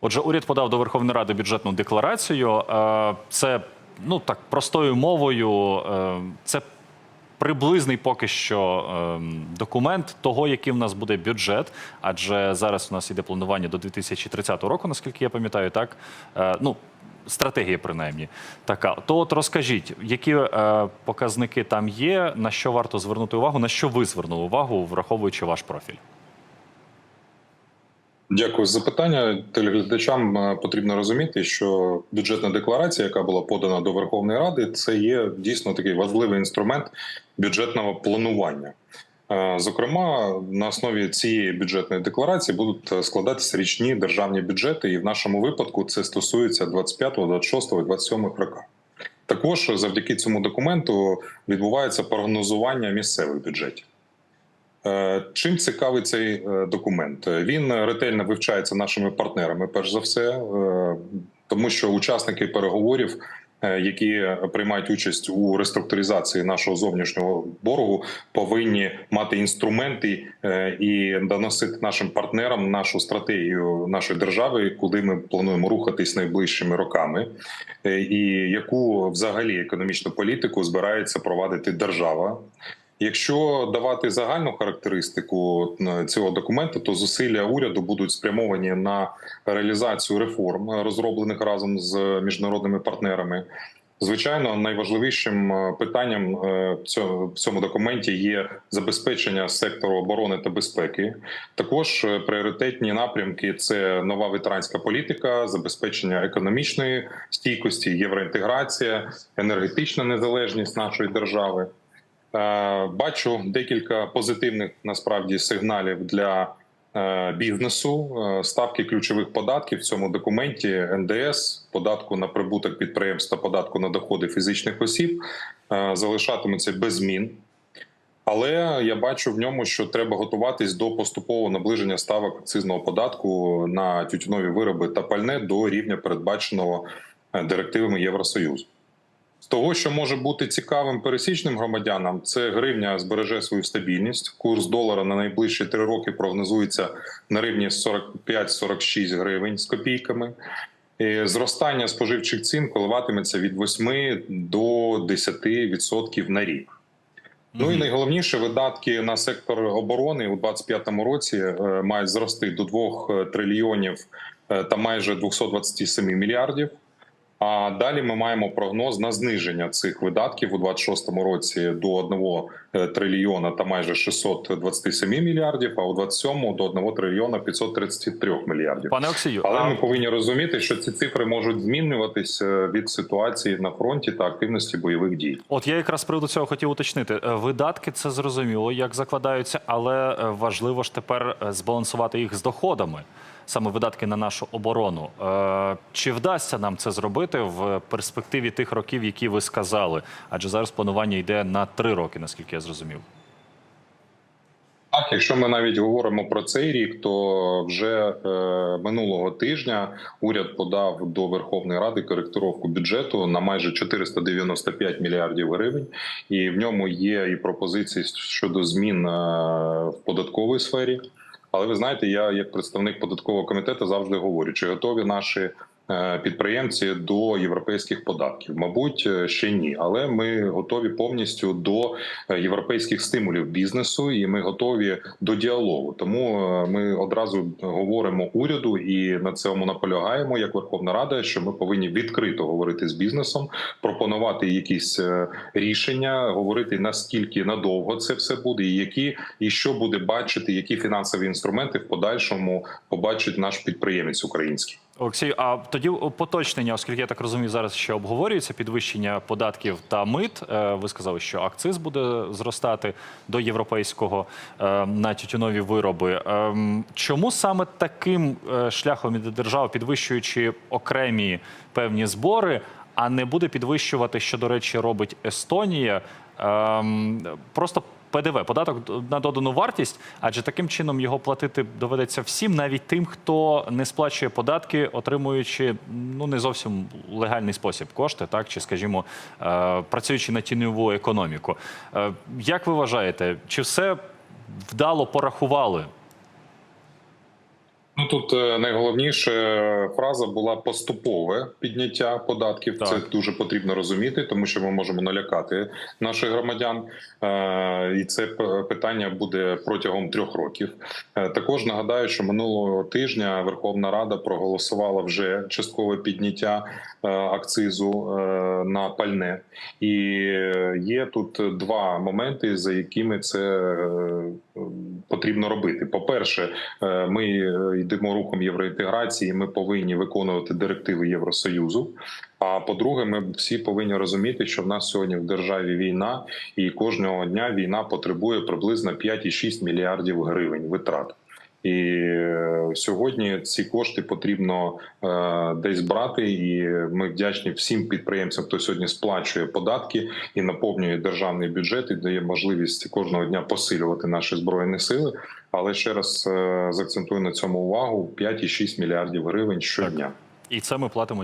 Отже, уряд подав до Верховної Ради бюджетну декларацію. Е, Це ну так простою мовою. е, Це приблизний поки що ем, документ того, який в нас буде бюджет. Адже зараз у нас іде планування до 2030 року, наскільки я пам'ятаю, так Е, ну. Стратегія, принаймні, така. То от розкажіть, які показники там є, на що варто звернути увагу, на що ви звернули увагу, враховуючи ваш профіль? Дякую за запитання. Телеглядачам е, потрібно розуміти, що бюджетна декларація, яка була подана до Верховної Ради, це є дійсно такий важливий інструмент бюджетного планування. Е, Зокрема, на основі цієї бюджетної декларації будуть е, складатися річні державні бюджети, і в нашому випадку це стосується 25, 26 і 27 років. Також завдяки цьому документу відбувається прогнозування місцевих бюджетів. Е, Чим цікавий цей е, документ? Він ретельно вивчається нашими партнерами, перш за все, е, тому що учасники переговорів, які приймають участь у реструктуризації нашого зовнішнього боргу, повинні мати інструменти і доносити нашим партнерам нашу стратегію нашої держави, куди ми плануємо рухатись найближчими роками, і яку взагалі економічну політику збирається провадити держава. Якщо давати загальну характеристику е, цього документу, то зусилля уряду будуть спрямовані на реалізацію реформ, е, розроблених разом з міжнародними партнерами. Звичайно, найважливішим е, питанням в цьому- документі є забезпечення сектору оборони та безпеки. Також пріоритетні напрямки це нова ветеранська політика, забезпечення економічної стійкості, євроінтеграція, енергетична незалежність нашої держави. Е, Бачу декілька позитивних насправді сигналів для е, бізнесу. Е, Ставки ключових податків в цьому документі НДС, податку на прибуток підприємств та податку на доходи фізичних осіб залишатимуться без змін. Але я бачу в ньому, що треба готуватись до поступового наближення ставок акцизного податку на тютюнові вироби та пальне до рівня передбаченого директивами Євросоюзу. З того, що може бути цікавим пересічним громадянам, це гривня збереже свою стабільність. Курс долара на найближчі три роки прогнозується на рівні 45-46 гривень з копійками. І Зростання споживчих цін коливатиметься від 8 до 10% на рік. Ну і найголовніше видатки на сектор оборони у 2025 році е, мають зрости до 2 трильйонів е, та майже 227 мільярдів. А далі ми маємо прогноз на зниження цих видатків у 26-му році до 1 трильйона та майже 627 мільярдів, а у 27-му до 1 трильйона 533 мільярдів. Пане Олексію, Але а ми повинні розуміти, що ці цифри можуть змінюватися від ситуації на фронті та активності бойових дій. От я якраз з приводу цього хотів уточнити. Е, Видатки це зрозуміло, як закладаються, але е, важливо ж тепер е, збалансувати їх з доходами, саме видатки на нашу оборону. Е, Чи вдасться нам це зробити в перспективі тих років, які ви сказали? Адже зараз планування йде на три роки, наскільки я зрозумів. Так, якщо ми навіть говоримо про цей рік, то вже е, минулого тижня уряд подав до Верховної Ради коректировку бюджету на майже 495 мільярдів гривень, і в ньому є і пропозиції щодо змін е, в податковій сфері. Але ви знаєте, я як представник податкового комітету завжди говорю, чи готові наші підприємці до європейських податків. Мабуть, е, ще ні, але ми готові повністю до е, європейських стимулів бізнесу, і ми готові до діалогу. Тому е, ми одразу говоримо уряду і на цьому наполягаємо як Верховна Рада, що ми повинні відкрито говорити з бізнесом, пропонувати якісь е, рішення, говорити наскільки надовго це все буде, і які і що буде бачити, які фінансові інструменти в подальшому побачить наш підприємець український. Олексію, а тоді поточнення, оскільки я так розумію, зараз ще обговорюється підвищення податків та мит. Е, Ви сказали, що акциз буде зростати до європейського е, на тютюнові вироби. Ем, Чому саме таким е, шляхом іде держава, підвищуючи окремі певні збори, а не буде підвищувати, що до речі, робить Естонія? Ем, Просто ПДВ, податок на додану вартість, адже таким чином його платити доведеться всім, навіть тим, хто не сплачує податки, отримуючи ну не зовсім легальний спосіб кошти, так чи, скажімо, е, працюючи на тіньову економіку. Е, Як ви вважаєте, чи все вдало порахували? Ну тут е, найголовніше фраза була поступове підняття податків. Так. Це дуже потрібно розуміти, тому що ми можемо налякати наших громадян, Е, і це питання буде протягом трьох років. Е, Також нагадаю, що минулого тижня Верховна Рада проголосувала вже часткове підняття е, акцизу е, на пальне, і е, є тут два моменти, за якими це е, потрібно робити. По перше, Е, Ми е, йдемо рухом євроінтеграції. Ми повинні виконувати директиви Євросоюзу. А по-друге, ми всі повинні розуміти, що в нас сьогодні в державі війна, і кожного дня війна потребує приблизно 5,6 мільярдів гривень витрат. І е, сьогодні ці кошти потрібно е, десь брати, і ми вдячні всім підприємцям, хто сьогодні сплачує податки і наповнює державний бюджет, і дає можливість кожного дня посилювати наші збройні сили. Але ще раз закцентую заакцентую на цьому увагу: 5,6 мільярдів гривень щодня. І це ми платимо